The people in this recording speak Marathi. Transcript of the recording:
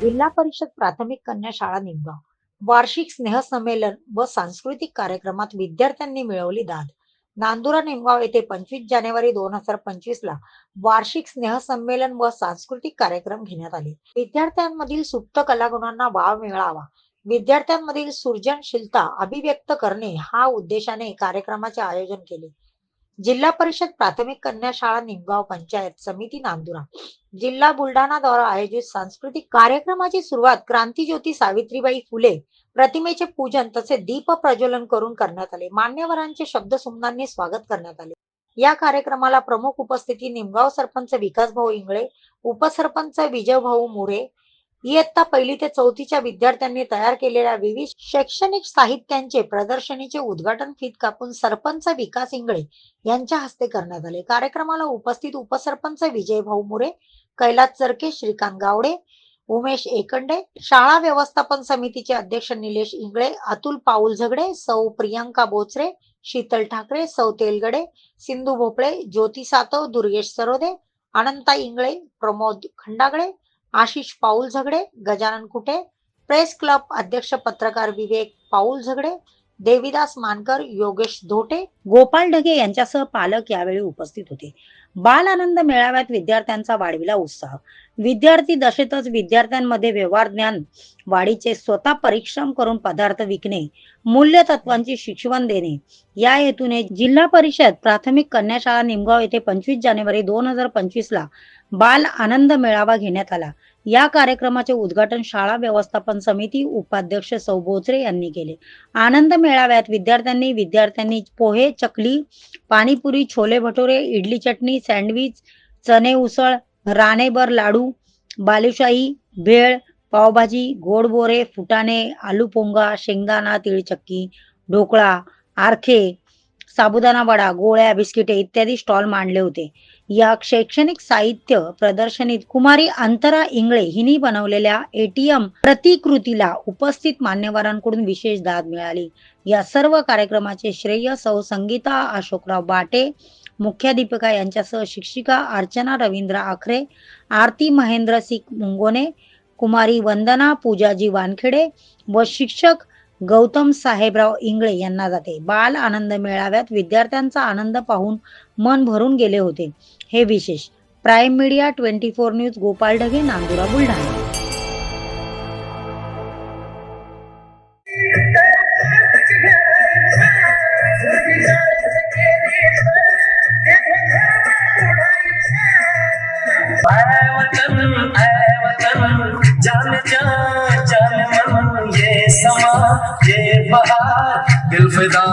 जिल्हा परिषद प्राथमिक कन्या शाळा निमगाव. वार्षिक स्नेहसंमेलन व सांस्कृतिक कार्यक्रमात विद्यार्थ्यांनी मिळवली दाद. नांदुरा निमगाव येथे पंचवीस जानेवारी दोन हजार पंचवीस ला वार्षिक स्नेहसंमेलन व सांस्कृतिक कार्यक्रम घेण्यात आले. विद्यार्थ्यांमधील सुप्त कलागुणांना वाव मिळावा. विद्यार्थ्यांमधील सृजनशीलता अभिव्यक्त करणे हा उद्देशाने कार्यक्रमाचे आयोजन केले. जिल्हा परिषद प्राथमिक कन्या शाळा निमगाव पंचायत समिती नांदुरा. जिल्हा बुलढाणा द्वारा आयोजित सांस्कृतिक कार्यक्रमाची सुरुवात क्रांतीज्योती सावित्रीबाई फुले प्रतिमेचे पूजन तसेच दीप प्रज्वलन करून करण्यात आले. मान्यवरांचे शब्दसुमनांनी स्वागत करण्यात आले. या कार्यक्रमाला प्रमुख उपस्थिती निमगाव सरपंच विकास भाऊ इंगळे उपसरपंच विजय भाऊ मोरे इयत्ता पहिली ते चौथीच्या विद्यार्थ्यांनी तयार केलेल्या विविध शैक्षणिक साहित्यांचे प्रदर्शनीचे उद्घाटन फीत कापून सरपंच विकास इंगळे यांच्या हस्ते करण्यात आले. कार्यक्रमाला उपस्थित उपसरपंच विजय भाऊ मुरे कैलास चरके श्रीकांत गावडे उमेश एकंडे शाळा व्यवस्थापन समितीचे अध्यक्ष निलेश इंगळे अतुल पाऊल झगडे सौ प्रियांका बोचरे शीतल ठाकरे सौ तेलगडे सिंधू भोपळे ज्योती सातव दुर्गेश सरोदे अनंता इंगळे प्रमोद खंडागळे आशिष पाऊल झगडे गजानन कुटे प्रेस क्लब अध्यक्ष पत्रकार विवेक पाऊल झगडे देविदास मानकर योगेश धोटे गोपाल ढगे यांच्यासह पालक यावेळी उपस्थित होते. बाल आनंद मेळाव्यात विद्यार्थ्यांचा वाढविला उत्साह. विद्यार्थी दशेतच विद्यार्थ्यांमध्ये व्यवहार ज्ञान वाढीचे स्वतः परिश्रम करून पदार्थ विकणे मूल्य तत्वांची शिक्षण देणे या हेतूने जिल्हा परिषद प्राथमिक कन्या शाळा निमगाव येथे पंचवीस जानेवारी दोन हजार पंचवीस ला बाल आनंद मेळावा घेण्यात आला. या कार्यक्रमाचे उद्घाटन शाळा व्यवस्थापन समिती उपाध्यक्ष सौ बोचरे यांनी केले. आनंद मेळाव्यात विद्यार्थ्यांनी विद्यार्थ्यांनी पोहे चकली पाणीपुरी छोले भटुरे इडली चटणी सँडविच चणे उसळ राणेबर लाडू बालुशाही भेळ पावभाजी गोड बोरे फुटाणे आलू पोंगा शेंगदाणा तिळचक्की ढोकळा आरखे साबुदाणा वडा गोळ्या बिस्किटे इत्यादी स्टॉल मांडले होते. या शैक्षणिक साहित्य प्रदर्शनीत कुमारी अंतरा इंगळे हिने बनवलेल्या एटीएम प्रतिकृतीला उपस्थित मान्यवरांकडून विशेष दाद मिळाली. या सर्व कार्यक्रमाचे श्रेय सौ संगीता अशोकराव बाटे मुख्याध्यापिका यांच्यासह शिक्षिका अर्चना रवींद्र आखरे आरती महेंद्र सिंग मुंगोने कुमारी वंदना पूजाजी वानखेडे व शिक्षक गौतम साहेबराव इंगळे यांना जाते. बाल आनंद मेळाव्यात विद्यार्थ्यांचा आनंद पाहून मन भरून गेले होते. हे विशेष. Prime media twenty four news Gopal Dhage Nandura Buldhana. जान जान जान. ये बहार दिल फिदा